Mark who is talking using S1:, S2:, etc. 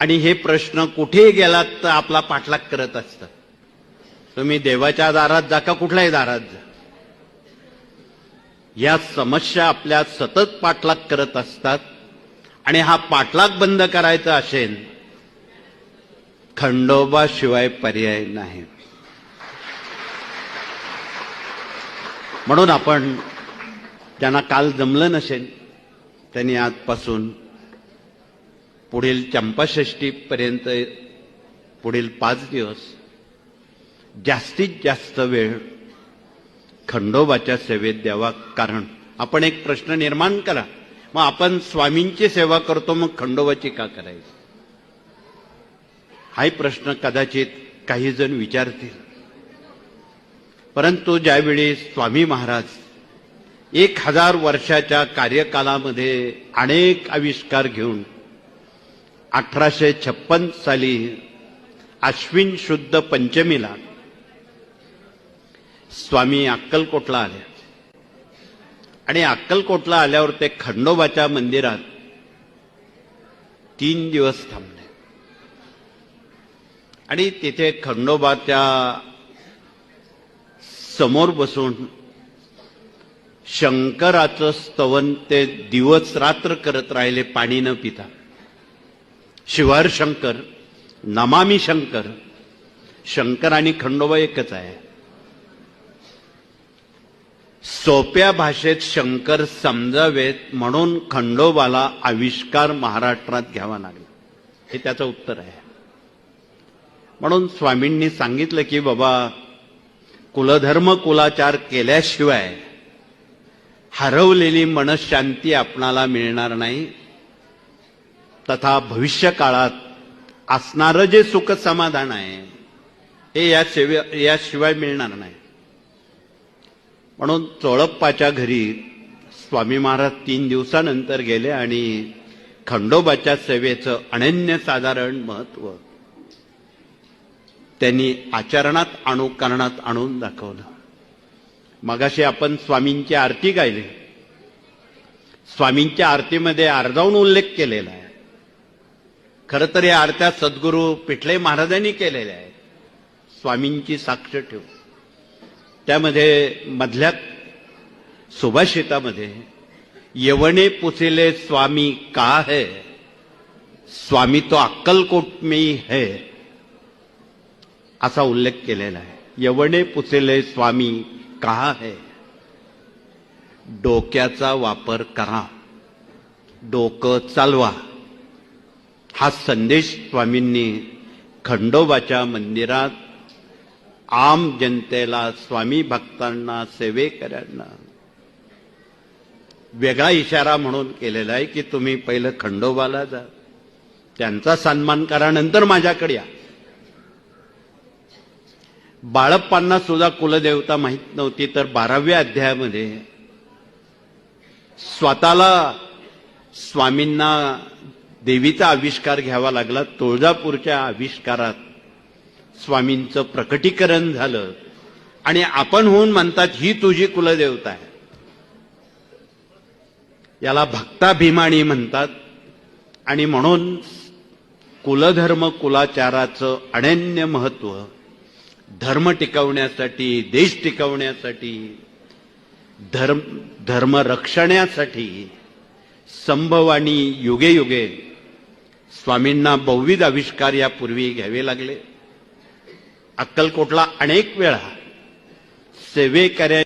S1: आणि हे प्रश्न कुठेही गेलात तर आपला पाठलाग करत असतात तुम्ही देवाच्या दारात जा का कुठल्याही दारात जा. या समस्या आपल्या सतत पाठलाग करत असतात आणि हा पाठलाग बंद करायचा असेल खंडोबा शिवाय पर्याय नाही. म्हणून आपण ज्यांना काल जमलं नसेल त्यांनी आजपासून पुढील चंपाषष्टीपर्यंत पुढील पाच दिवस जास्तीत जास्त वेळ खंडोबाच्या सेवेत द्यावा. कारण आपण एक प्रश्न निर्माण करा. मग आपण स्वामींची सेवा करतो मग खंडोबाची का करायची? हाही प्रश्न कदाचित काही जण विचारतील. परंतु ज्यावेळी स्वामी महाराज एक हजार वर्षाच्या कार्यकालामध्ये अनेक आविष्कार घेऊन अठराशे छप्पन साली अश्विन शुद्ध पंचमीला स्वामी अक्कलकोटला आले. आणि अक्कलकोटला आल्यावर ते खंडोबाच्या मंदिरात तीन दिवस थांबले. आणि तिथे खंडोबाच्या समोर बसून शंकराचं स्तवन ते दिवस रात्र करत राहिले पाणी न पिता. शिवार शंकर नमामी शंकर शंकर आणि खंडोबा एकच आहे. सोप्या भाषेत शंकर समजावेत म्हणून खंडोबाला आविष्कार महाराष्ट्रात घ्यावा लागला. हे त्याचं उत्तर आहे. म्हणून स्वामींनी सांगितलं की बाबा कुलधर्म कुलाचार केल्याशिवाय हरवलेली मनशांती आपणाला मिळणार नाही. तथा भविष्य काळात असणारं जे सुख समाधान आहे हे या सेवे याशिवाय मिळणार नाही. म्हणून चोळप्पाच्या घरी स्वामी महाराज तीन दिवसानंतर गेले आणि खंडोबाच्या सेवेचं अनन्यसाधारण महत्त्व त्यांनी आचरणात आणू करणात आणून दाखवलं. मगाशी आपण स्वामींची आरती गायली. स्वामींच्या आरतीमध्ये अर्धावून उल्लेख केलेला आहे. खरं तर या आरत्या सद्गुरू पिठले महाराजांनी केलेल्या आहेत. स्वामींची साक्ष ठेवू. त्यामध्ये मधल्या सुभाषितामध्ये यवने पुसिले स्वामी का है? स्वामी तो अक्कलकोट मी है. असा उल्लेख केलेला आहे. यवने पुसिले स्वामी का है? डोक्याचा वापर करा. डोकं चालवा. हा संदेश स्वामींनी खंडोबाच्या मंदिरात आम जनतेला स्वामी भक्तांना सेवेकऱ्यांना. वेगळा इशारा म्हणून केलेला आहे की तुम्ही पहिलं खंडोबाला जा. त्यांचा सन्मान करा नंतर माझ्याकडे या. बाळप्पांना सुद्धा कुलदेवता माहीत नव्हती तर बाराव्या अध्यायामध्ये स्वतःला स्वामींना देवीचा आविष्कार घ्यावा लागला तुळजापूरच्या आविष्कारात स्वामींचं प्रकटीकरण झालं. आणि आपण होऊन म्हणतात ही तुझी कुलदेवता आहे. याला भक्ताभिमानी म्हणतात. आणि म्हणून कुलधर्म कुलाचाराचं अनन्य महत्त्व धर्म टिकवण्यासाठी देश टिकवण्यासाठी धर्म धर्म रक्षण्यासाठी संभवानी युगे युगे स्वामींना बहुविध आविष्कार यापूर्वी घ्यावे लागले. अक्कलकोटला अनेक वेळा सेवेकऱ्या